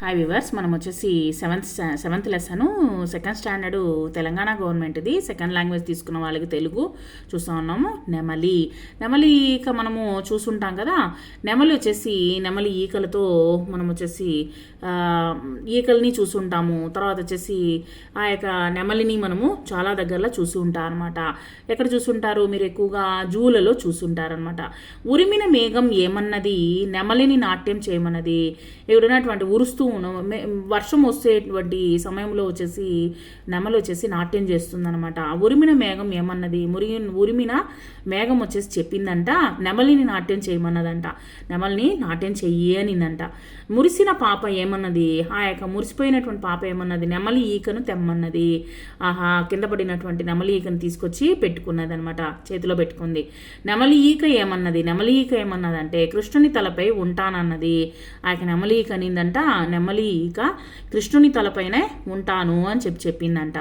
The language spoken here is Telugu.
హాయ్ వివర్స్ మనం వచ్చేసి seventh seventh lesson second standard Telangana గవర్నమెంట్ది. Second language తీసుకున్న వాళ్ళకి తెలుగు చూస్తూ ఉన్నాము. నెమలి. నెమలి ఈక మనము చూసుంటాం కదా. నెమలి వచ్చేసి నెమలి ఈకలతో మనం వచ్చేసి ఈకల్ని చూసుంటాము. తర్వాత వచ్చేసి ఆ యొక్క నెమలిని మనము చాలా దగ్గరలో చూసి ఉంటాం అనమాట ఎక్కడ చూసుంటారు? మీరు ఎక్కువగా జూలలో చూసుంటారనమాట ఉరిమిన మేఘం ఏమన్నది? నెమలిని నాట్యం చేయమన్నది. ఎక్కడున్నటువంటి ఉరుస్తూ వర్షం వచ్చేటువంటి సమయంలో వచ్చేసి నెమలి వచ్చేసి నాట్యం చేస్తుందనమాట ఆ ఉరిమిన మేఘం ఏమన్నది? మురి ఉరిమిన మేఘం వచ్చేసి చెప్పిందంట నెమలిని నాట్యం చేయమన్నదంట. నెమలిని నాట్యం చెయ్యి అనిందంట మురిసిన పాప ఏమన్నది? ఆ యొక్క మురిసిపోయినటువంటి పాప ఏమన్నది? నెమలి ఈకను తెమ్మన్నది. ఆహా కింద పడినటువంటి నెమలి ఈకను తీసుకొచ్చి పెట్టుకున్నది అనమాట చేతిలో పెట్టుకుంది. నెమలి ఈక ఏమన్నది? నెమలి ఈక ఏమన్నదంటే కృష్ణుని తలపై ఉంటానన్నది. ఆ యొక్క నెమలి ఈక అనిందంట నెమలి ఇక కృష్ణుని తలపైనే ఉంటాను అని చెప్పి చెప్పిందంట.